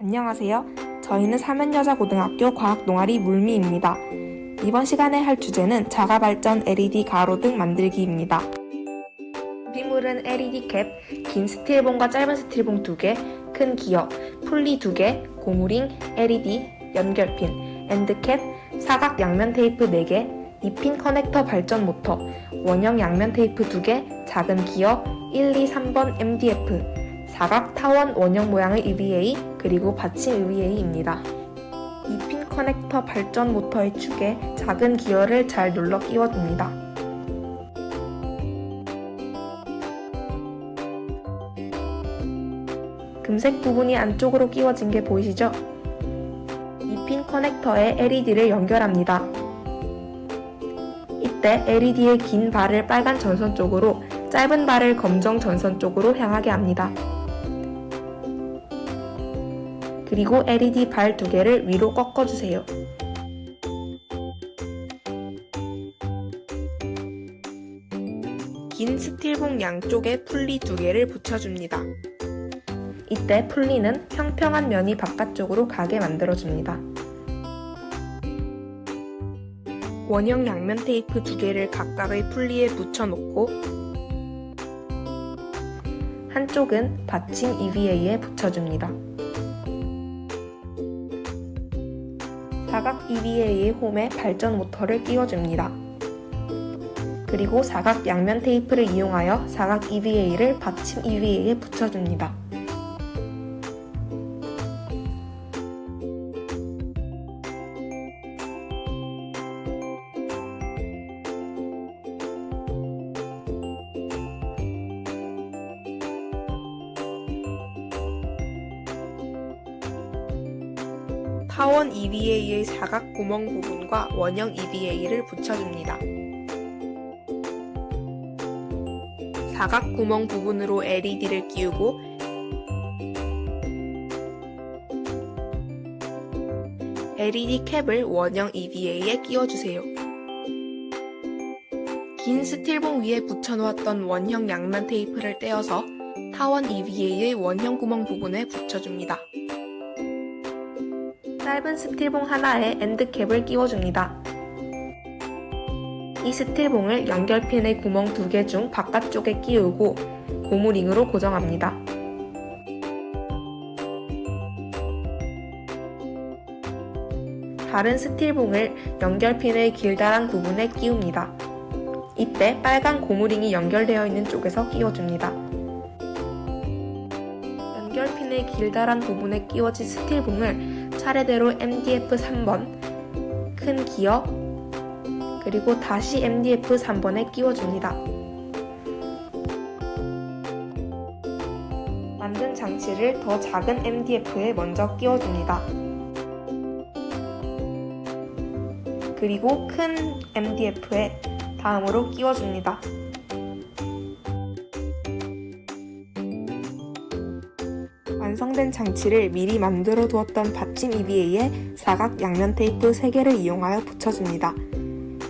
안녕하세요. 저희는 사면여자고등학교 과학동아리 물미입니다. 이번 시간에 할 주제는 자가발전 LED 가로등 만들기입니다. 준비물은 LED 캡, 긴 스틸봉과 짧은 스틸봉 2개, 큰 기어, 풀리 2개, 고무링, LED, 연결핀, 엔드캡, 사각 양면 테이프 4개, 2핀 커넥터 발전 모터, 원형 양면 테이프 2개, 작은 기어, 1, 2, 3번 MDF, 사각 타원 원형 모양의 EVA, 그리고 받침 EVA입니다. 2핀 커넥터 발전 모터의 축에 작은 기어를 잘 눌러 끼워줍니다. 금색 부분이 안쪽으로 끼워진 게 보이시죠? 2핀 커넥터에 LED를 연결합니다. 이때 LED의 긴 발을 빨간 전선 쪽으로, 짧은 발을 검정 전선 쪽으로 향하게 합니다. 그리고 LED 발 두 개를 위로 꺾어주세요. 긴 스틸봉 양쪽에 풀리 두 개를 붙여줍니다. 이때 풀리는 평평한 면이 바깥쪽으로 가게 만들어줍니다. 원형 양면 테이프 두 개를 각각의 풀리에 붙여놓고 한쪽은 받침 EVA에 붙여줍니다. 사각 EVA의 홈에 발전 모터를 끼워줍니다. 그리고 사각 양면 테이프를 이용하여 사각 EVA를 받침 EVA에 붙여줍니다. 타원 EVA의 사각 구멍 부분과 원형 EVA를 붙여줍니다. 사각 구멍 부분으로 LED를 끼우고 LED 캡을 원형 EVA에 끼워주세요. 긴 스틸봉 위에 붙여놓았던 원형 양면 테이프를 떼어서 타원 EVA의 원형 구멍 부분에 붙여줍니다. 짧은 스틸봉 하나에 엔드캡을 끼워줍니다. 이 스틸봉을 연결핀의 구멍 두 개 중 바깥쪽에 끼우고 고무링으로 고정합니다. 다른 스틸봉을 연결핀의 길다란 부분에 끼웁니다. 이때 빨간 고무링이 연결되어 있는 쪽에서 끼워줍니다. 연결핀의 길다란 부분에 끼워진 스틸봉을 차례대로 MDF 3번, 큰 기어, 그리고 다시 MDF 3번에 끼워줍니다. 만든 장치를 더 작은 MDF에 먼저 끼워줍니다. 그리고 큰 MDF에 다음으로 끼워줍니다. 완성된 장치를 미리 만들어 두었던 받침 EVA에 사각 양면 테이프 3개를 이용하여 붙여줍니다.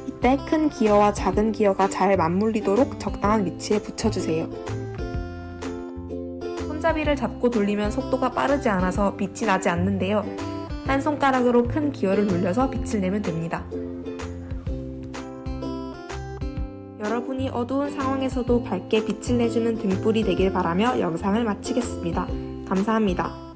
이때 큰 기어와 작은 기어가 잘 맞물리도록 적당한 위치에 붙여주세요. 손잡이를 잡고 돌리면 속도가 빠르지 않아서 빛이 나지 않는데요. 한 손가락으로 큰 기어를 눌려서 빛을 내면 됩니다. 여러분이 어두운 상황에서도 밝게 빛을 내주는 등불이 되길 바라며 영상을 마치겠습니다. 감사합니다.